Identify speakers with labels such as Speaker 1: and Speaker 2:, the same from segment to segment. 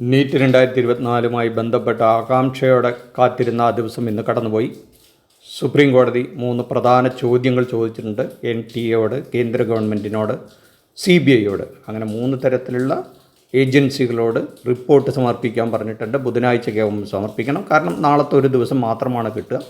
Speaker 1: NEET രണ്ടായിരത്തി ഇരുപത്തിനാലുമായി ബന്ധപ്പെട്ട ആകാംക്ഷയോടെ കാത്തിരുന്ന ആ ദിവസം ഇന്ന് കടന്നുപോയി. സുപ്രീം കോടതി മൂന്ന് പ്രധാന ചോദ്യങ്ങൾ ചോദിച്ചിട്ടുണ്ട്. എൻ ടി എയോട് കേന്ദ്ര ഗവൺമെന്റിനോട് സി ബി ഐയോട്. അങ്ങനെ മൂന്ന് തരത്തിലുള്ള ഏജൻസികളോട് റിപ്പോർട്ട് സമർപ്പിക്കാൻ പറഞ്ഞിട്ടുണ്ട്. ബുധനാഴ്ചയ്ക്കകം സമർപ്പിക്കണം. കാരണം നാളത്തെ ഒരു ദിവസം മാത്രമാണ് കിട്ടുക.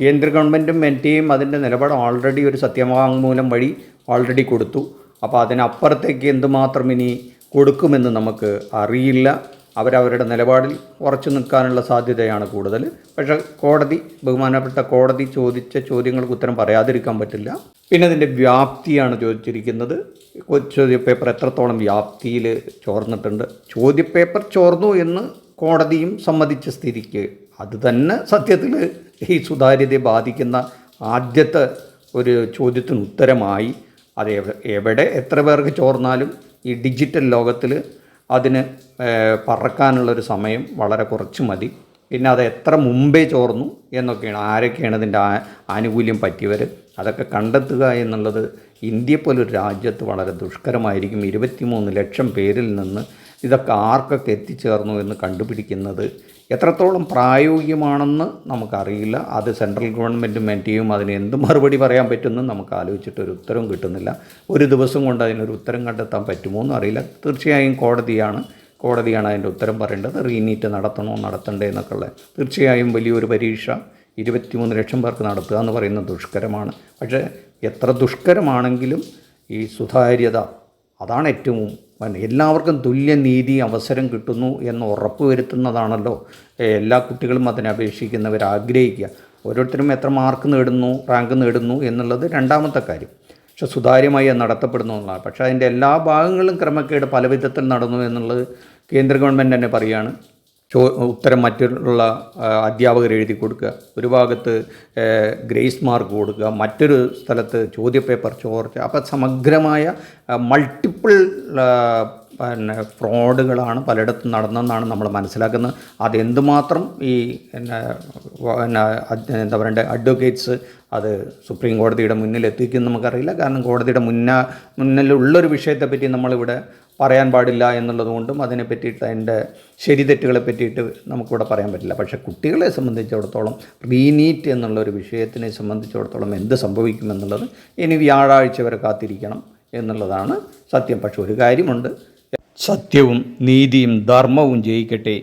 Speaker 1: കേന്ദ്ര ഗവൺമെന്റും എൻ ടി എയും അതിന്റെ നിലപാട് ഓൾറെഡി ഒരു സത്യവാങ്മൂലം വഴി ഓൾറെഡി കൊടുത്തു. അപ്പോൾ അതിനപ്പുറത്തേക്ക് എന്തുമാത്രം ഇനി കൊടുക്കുമെന്ന് നമുക്ക് അറിയില്ല. അവരവരുടെ നിലപാടിൽ ഉറച്ചു നിൽക്കാനുള്ള സാധ്യതയാണ് കൂടുതൽ. പക്ഷേ കോടതി ബഹുമാനപ്പെട്ട കോടതി ചോദിച്ച ചോദ്യങ്ങൾക്ക് ഉത്തരം പറയാതിരിക്കാൻ പറ്റില്ല. പിന്നെ അതിന്റെ വ്യാപ്തിയാണ് ചോദിച്ചിരിക്കുന്നത്. ചോദ്യപേപ്പർ എത്രത്തോളം വ്യാപ്തിയിൽ ചോർന്നിട്ടുണ്ട്. ചോദ്യപേപ്പർ ചോർന്നു എന്ന് കോടതിയും സമ്മതിച്ച സ്ഥിതിക്ക്. അത് തന്നെ സത്യത്തിൽ ഈ സുതാര്യതയെ ബാധിക്കുന്ന ആദ്യത്തെ ഒരു ചോദ്യത്തിന് ഉത്തരമായി. അത് എവിടെ എത്ര പേർക്ക് ചോർന്നാലും ഈ ഡിജിറ്റൽ ലോകത്തിൽ അതിന് പറക്കാനുള്ളൊരു സമയം വളരെ കുറച്ച് മതി. പിന്നെ അത് എത്ര മുമ്പേ ചോർന്നു എന്നൊക്കെയാണ് ആരൊക്കെയാണ് ഇതിന്റെ ആനുകൂല്യം പറ്റിയവർ അതൊക്കെ കണ്ടെത്തുക എന്നുള്ളത് ഇന്ത്യ പോലൊരു രാജ്യത്ത് വളരെ ദുഷ്കരമായിരിക്കും. ഇരുപത്തിമൂന്ന് ലക്ഷം പേരിൽ നിന്ന് ഇതൊക്കെ ആർക്കൊക്കെ എത്തിച്ചേർന്നു എന്ന് കണ്ടുപിടിക്കുന്നത് എത്രത്തോളം പ്രായോഗികമാണെന്ന് നമുക്കറിയില്ല. അത് സെൻട്രൽ ഗവൺമെന്റും എൻ ടിയും അതിന് എന്ത് മറുപടി പറയാൻ പറ്റുമെന്ന് നമുക്ക് ആലോചിച്ചിട്ട് ഒരു ഉത്തരവും കിട്ടുന്നില്ല. ഒരു ദിവസം കൊണ്ട് അതിനൊരു ഉത്തരം കണ്ടെത്താൻ പറ്റുമോ എന്ന് അറിയില്ല. തീർച്ചയായും കോടതിയാണ്. കോടതിയാണ് അതിന്റെ ഉത്തരം പറയേണ്ടത്. റീനീറ്റ് നടത്തണോ നടത്തണ്ടേ എന്നൊക്കെയുള്ള തീർച്ചയായും വലിയൊരു പരീക്ഷ. ഇരുപത്തിമൂന്ന് ലക്ഷം പേർക്ക് നടത്തുക എന്ന് പറയുന്നത് ദുഷ്കരമാണ്. പക്ഷേ എത്ര ദുഷ്കരമാണെങ്കിലും ഈ സുതാര്യത അതാണ് ഏറ്റവും എല്ലാവർക്കും തുല്യനീതി അവസരം കിട്ടുന്നു എന്ന് ഉറപ്പ് വരുത്തുന്നതാണല്ലോ. എല്ലാ കുട്ടികളും അതിനെ അപേക്ഷിക്കുന്നവർ ആഗ്രഹിക്കുക. ഓരോരുത്തരും എത്ര മാർക്ക് നേടുന്നു റാങ്ക് നേടുന്നു എന്നുള്ളത് രണ്ടാമത്തെ കാര്യം. പക്ഷെ സുതാര്യമായി നടത്തപ്പെടുന്നു എന്നുള്ളതാണ് പക്ഷേ അതിന്റെ എല്ലാ ഭാഗങ്ങളിലും ക്രമക്കേട് പല വിധത്തിൽ നടന്നു എന്നുള്ളത് കേന്ദ്ര ഗവൺമെന്റ് തന്നെ പറയുകയാണ് ചോ ഉത്തരം മറ്റുള്ള അധ്യാപകർ എഴുതി കൊടുക്കുക. ഒരു ഭാഗത്ത് ഗ്രേസ് മാർക്ക് കൊടുക്കുക. മറ്റൊരു സ്ഥലത്ത് ചോദ്യപേപ്പർ ചോർച്ച. അപ്പം സമഗ്രമായ മൾട്ടിപ്പിൾ പിന്നെ ഫ്രോഡുകളാണ് പലയിടത്തും നടന്നതെന്നാണ് നമ്മൾ മനസ്സിലാക്കുന്നത്. അതെന്തുമാത്രം ഈ പിന്നെ എന്താ പറയണ്ടേ അഡ്വക്കേറ്റ്സ് അത് സുപ്രീം കോടതിയുടെ മുന്നിൽ എത്തിക്കും നമുക്കറിയില്ല. കാരണം കോടതിയുടെ മുന്ന മുന്നിലുള്ളൊരു വിഷയത്തെപ്പറ്റി നമ്മളിവിടെ പറയാൻ പാടില്ല എന്നുള്ളത് കൊണ്ടും അതിനെ പറ്റിയിട്ട് അതിന്റെ ശരി തെറ്റുകളെ പറ്റിയിട്ട് നമുക്കിവിടെ പറയാൻ പറ്റില്ല. പക്ഷേ കുട്ടികളെ സംബന്ധിച്ചിടത്തോളം റീനീറ്റ് എന്നുള്ള ഒരു വിഷയത്തിനെ സംബന്ധിച്ചിടത്തോളം എന്ത് സംഭവിക്കുമെന്നുള്ളത് ഇനി വ്യാഴാഴ്ച വരെ കാത്തിരിക്കണം എന്നുള്ളതാണ് സത്യം. പക്ഷെ ഒരു കാര്യമുണ്ട്. സത്യവും നീതിയും ധർമ്മവും ജയിക്കട്ടെ.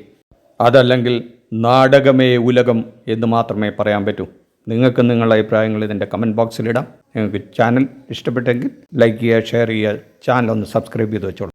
Speaker 1: അതല്ലെങ്കിൽ നാടകമേ ഉലകം എന്ന് മാത്രമേ പറയാൻ പറ്റൂ. നിങ്ങൾക്ക് നിങ്ങളുടെ അഭിപ്രായങ്ങൾ ഇതിന്റെ കമന്റ് ബോക്സിലിടാം നിങ്ങൾക്ക് ചാനൽ ഇഷ്ടപ്പെട്ടെങ്കിൽ ലൈക്ക് ചെയ്യുക ഷെയർ ചെയ്യുക ചാനൽ ഒന്ന് സബ്സ്ക്രൈബ് ചെയ്ത് വെച്ചോളൂ.